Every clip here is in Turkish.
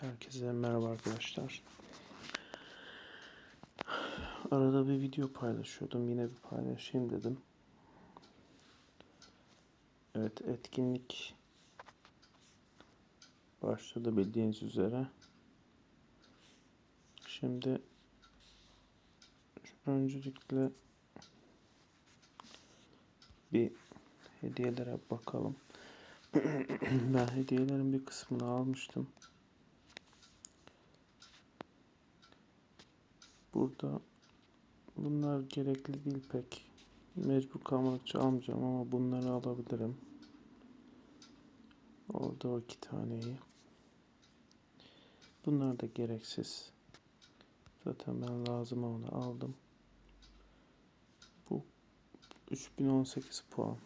Herkese merhaba arkadaşlar. Arada bir video paylaşıyordum. Yine bir paylaşayım dedim. Evet etkinlik başladı bildiğiniz üzere. Şimdi öncelikle bir hediyelere bakalım. ben hediyelerin bir kısmını almıştım. Burada bunlar gerekli değil pek. Mecbur kalmadıkça almayacağım ama bunları alabilirim. Orada o iki taneyi. Bunlar da gereksiz. Zaten ben lazım olanı aldım. Bu 3018 puan.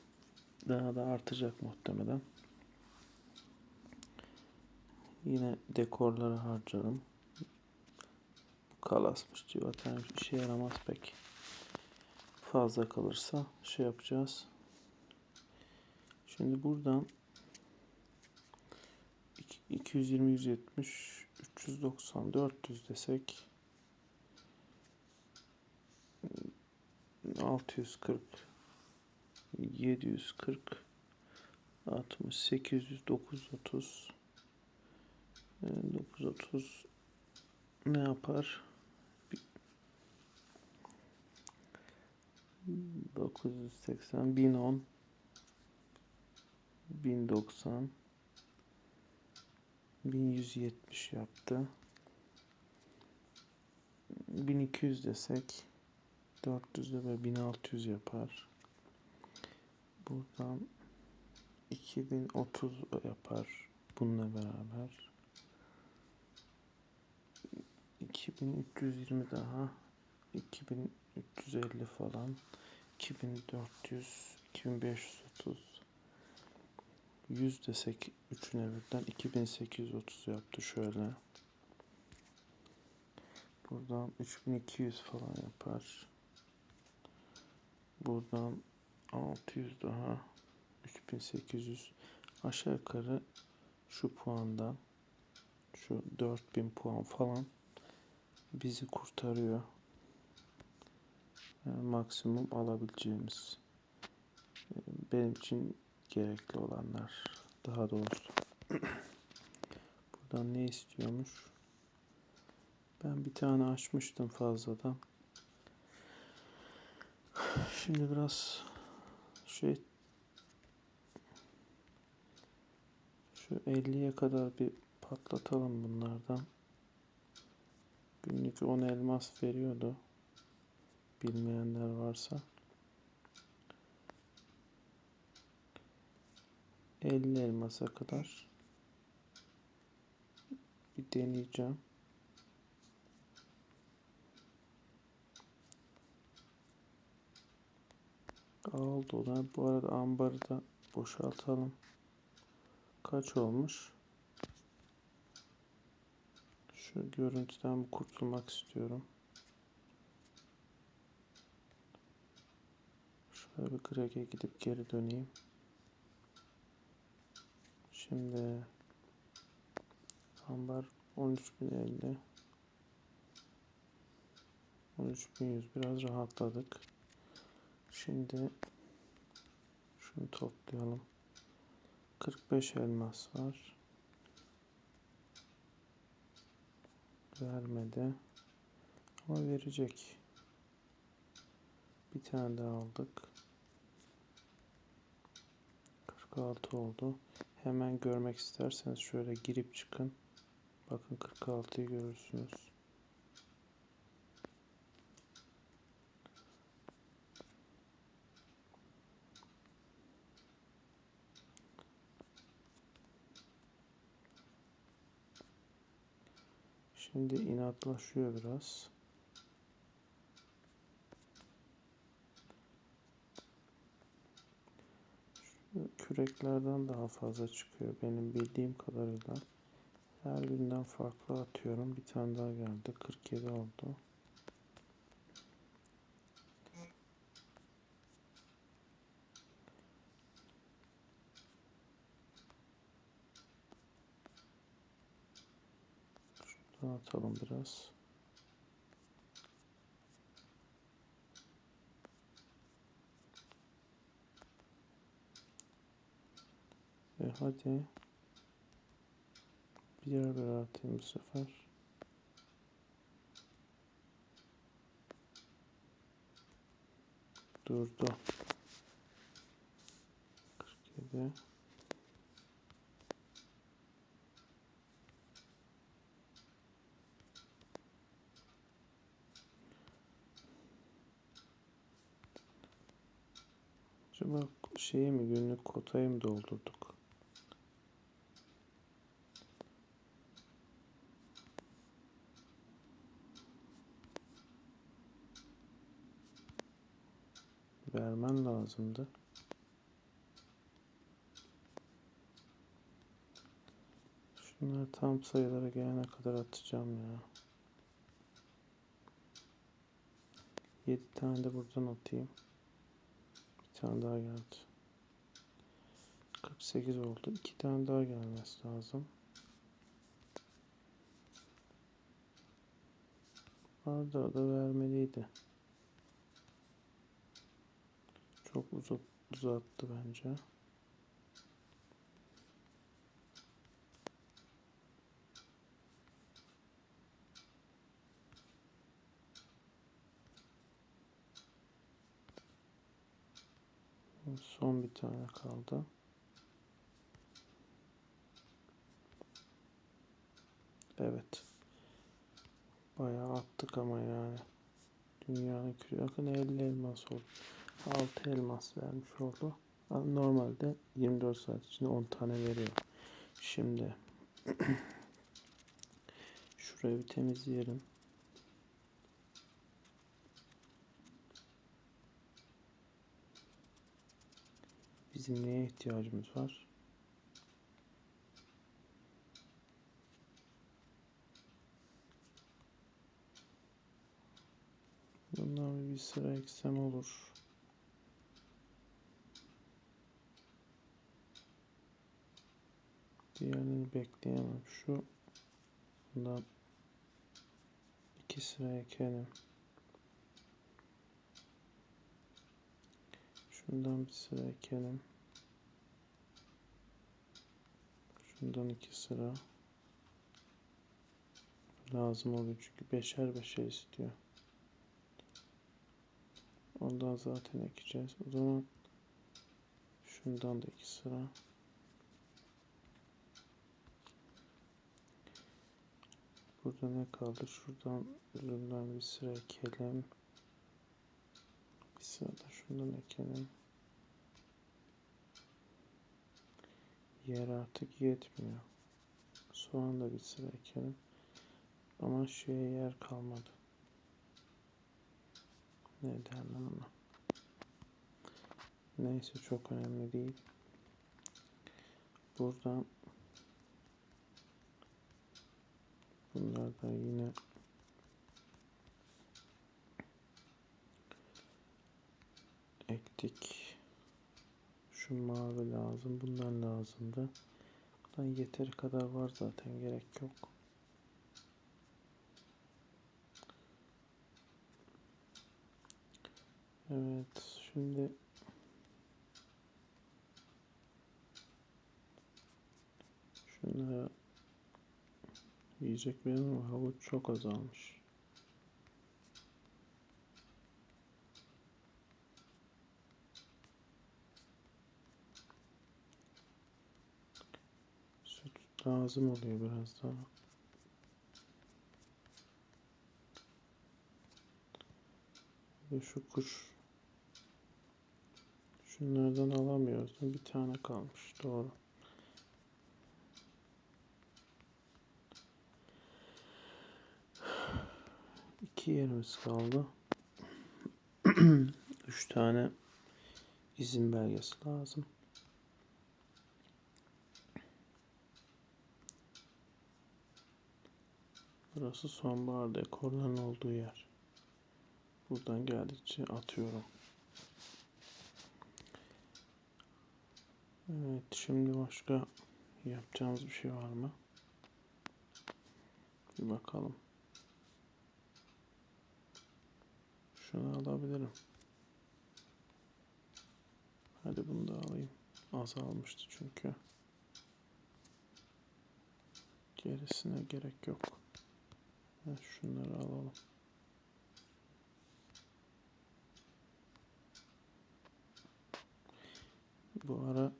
Daha da artacak muhtemelen. Yine dekorlara harcarım. Kalasmış civata işe yaramaz pek. Fazla kalırsa şey yapacağız. Şimdi buradan 220 170 390 400 desek 640 740 60 800 930 930 ne yapar? 980 1010 1090 1170 yaptı. 1200 desek 400 de ve 1600 yapar. Buradan 2030 yapar bununla beraber. 2320 daha 2350 falan 2400 2530 100 desek üçüne birden 2830 yaptı şöyle. Buradan 3200 falan yapar. Buradan 600 daha 3800 aşağı yukarı şu puandan şu 4000 puan falan bizi kurtarıyor. Yani maksimum alabileceğimiz benim için gerekli olanlar daha doğrusu. Buradan ne istiyormuş? Ben bir tane açmıştım fazladan. Şimdi biraz şey şu 50'ye kadar bir patlatalım bunlardan. Günlük 10 elmas veriyordu. Bilmeyenler varsa. 50 elmasa kadar bir deneyeceğim. Oldu da bu arada ambarı da boşaltalım. Kaç olmuş? Şu görüntüden kurtulmak istiyorum. Şöyle bir Greg'e gidip geri döneyim. Şimdi ambar 13.050 13.100 biraz rahatladık. Şimdi şunu toplayalım. 45 elmas var. Vermedi. Ama verecek. Bir tane daha aldık. 46 oldu. Hemen görmek isterseniz şöyle girip çıkın. Bakın 46'yı görürsünüz. Şimdi inatlaşıyor biraz. Küreklerden daha fazla çıkıyor benim bildiğim kadarıyla. Her birinden farklı atıyorum. Bir tane daha geldi. 47 oldu. Dağıtalım biraz. Ve hadi. Birer birer atayım bu sefer. Durdu. 47. Acaba şeyi mi günlük kotayı mı doldurduk? Vermen lazımdı. Şunları tam sayılara gelene kadar atacağım ya. 7 tane de buradan atayım. Bir tane daha geldi. 48 oldu. 2 tane daha gelmesi lazım. Arda da vermeliydi. Çok uzat, uzattı bence. Son bir tane kaldı. Evet. Bayağı attık ama yani. Dünyanın kürü bakın 50 elmas oldu. 6 elmas vermiş oldu. Normalde 24 saat içinde 10 tane veriyor. Şimdi şurayı bir temizleyelim. Bizim neye ihtiyacımız var? Bundan bir sıra eksem olur. Diğerini bekleyemem. Şu bundan iki sıra ekelim. Şundan bir sıra ekelim. Şundan iki sıra. Lazım oluyor çünkü beşer beşer istiyor. Ondan zaten ekeceğiz. O zaman şundan da iki sıra. Burada ne kaldı? Şuradan üründen bir sıra ekelim. Bir sıra da şundan ekelim. Yer artık yetmiyor. Soğan da bir sıra ekelim. Ama şeye yer kalmadı. Ne derler ona? Neyse çok önemli değil. Buradan bunlardan yine ektik. Şu mavi lazım. Bundan lazımdı. Bundan yeteri kadar var zaten. Gerek yok. Evet. Şimdi şunlara yiyecek benim ama havuç çok azalmış. Süt lazım oluyor biraz daha. Ve şu kuş şunlardan alamıyoruz. Bir tane kalmış. Doğru. İki yerimiz kaldı. Üç tane izin belgesi lazım. Burası sonbahar dekorların olduğu yer. Buradan geldikçe atıyorum. Evet şimdi başka yapacağımız bir şey var mı? Bir bakalım. Şunu alabilirim. Hadi bunu da alayım. Azalmıştı çünkü. Gerisine gerek yok. Şunları alalım. Bu ara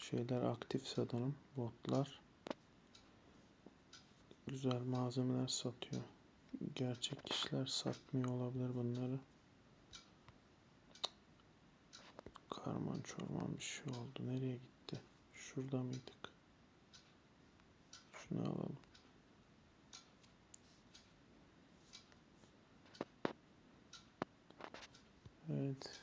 şeyler aktif sanırım. Botlar. Güzel malzemeler satıyor. Gerçek kişiler satmıyor olabilir bunları. Karman çorman bir şey oldu. Nereye gitti? Şurada mıydık? Şunu alalım. Evet.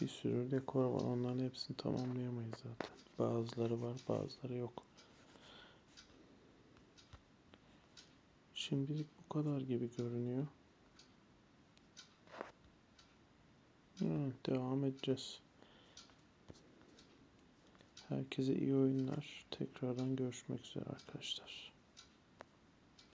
Bir sürü dekor var. Onların hepsini tamamlayamayız zaten. Bazıları var, bazıları yok. Şimdilik bu kadar gibi görünüyor. Evet, devam edeceğiz. Herkese iyi oyunlar. Tekrardan görüşmek üzere arkadaşlar.